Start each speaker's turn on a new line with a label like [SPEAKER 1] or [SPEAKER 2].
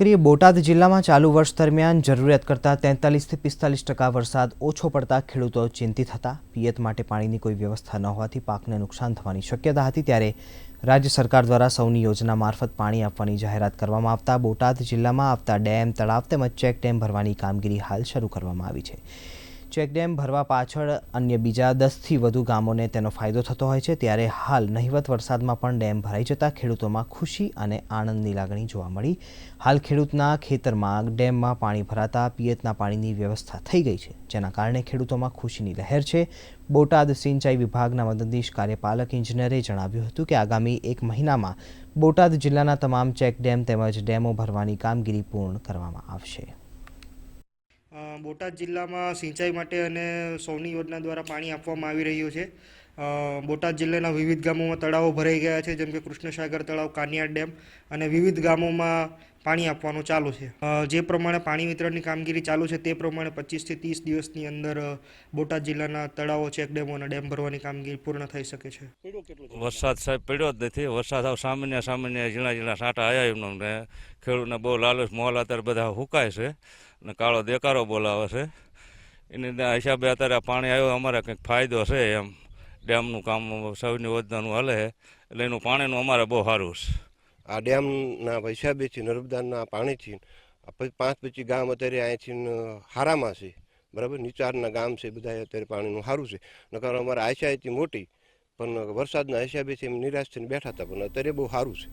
[SPEAKER 1] કરીએ બોટાદ જિલ્લામાં ચાલુ વર્ષ દરમિયાન જરૂરિયાત કરતાં તેતાલીસથી પિસ્તાલીસ ટકા વરસાદ ઓછો પડતા ખેડૂતો ચિંતિત હતા. પિયત માટે પાણીની કોઈ વ્યવસ્થા ન હોવાથી પાકને નુકસાન થવાની શક્યતા હતી. ત્યારે રાજ્ય સરકાર દ્વારા સૌની યોજના મારફત પાણી આપવાની જાહેરાત કરવામાં આવતા બોટાદ જિલ્લામાં આવતા ડેમ, તળાવ તેમજ ચેક ડેમ ભરવાની કામગીરી હાલ શરૂ કરવામાં આવી છે. ચેક ડેમ ભરવા પાછળ અન્ય બીજા દસથી વધુ ગામોને તેનો ફાયદો થતો હોય છે, ત્યારે હાલ નહિવત વરસાદમાં પણ ડેમ ભરાઈ જતાં ખેડૂતોમાં ખુશી અને આનંદની લાગણી જોવા મળી. હાલ ખેડૂતના ખેતરમાં ડેમમાં પાણી ભરાતા પિયતના પાણીની વ્યવસ્થા થઈ ગઈ છે, જેના કારણે ખેડૂતોમાં ખુશીની લહેર છે. બોટાદ સિંચાઈ વિભાગના મદદનીશ કાર્યપાલક ઇજનેરે જણાવ્યું હતું કે આગામી એક મહિનામાં બોટાદ જિલ્લાના તમામ ચેક ડેમ તેમજ ડેમો ભરવાની કામગીરી પૂર્ણ કરવામાં આવશે.
[SPEAKER 2] બોટાદ જિલ્લામાં સિંચાઈ માટે અને સૌની યોજના દ્વારા પાણી આપવામાં આવી રહ્યું છે. બોટાદ જિલ્લાના વિવિધ ગામોમાં તળાવો ભરાઈ ગયા છે, જેમ કે કૃષ્ણસાગર તળાવ કાનિયા ડેમ અને વિવિધ ગામોમાં પાણી આપવાનું ચાલુ છે. જે પ્રમાણે પાણી વિતરણની કામગીરી ચાલુ છે તે પ્રમાણે પચીસથી ત્રીસ દિવસની અંદર બોટાદ જિલ્લાના તળાવો ચેક ડેમો અને ડેમ ભરવાની કામગીરી પૂર્ણ થઈ શકે છે.
[SPEAKER 3] વરસાદ સાહેબ પડ્યો જ નથી. વરસાદ આવ સામાન્ય સામાન્ય ઝીણા ઝીણા સાંટા આવ્યા એમનો ને. ખેડૂતને બહુ લાલચ મોલ અત્યારે બધા હુકાય છે અને કાળો દેકારો બોલાવે છે. એની હિસાબે અત્યારે આ પાણી આવ્યો અમારે કંઈક ફાયદો છે એમ. ડેમનું કામ સૌની યોજનાનું હલે એટલે એનું પાણીનું અમારે બહુ સારું છે.
[SPEAKER 4] આ ડેમના હિસાબેથી નર્મદાના પાણીથી પાંચ પછી ગામ અત્યારે અહીંથી હારામાં છે. બરાબર? નીચારના ગામ છે બધા અત્યારે પાણીનું સારું છે. નકર અમારે આશાયથી મોટી, પણ વરસાદના હિસાબેથી નિરાશ થઈને બેઠા હતા, પણ અત્યારે બહુ સારું છે.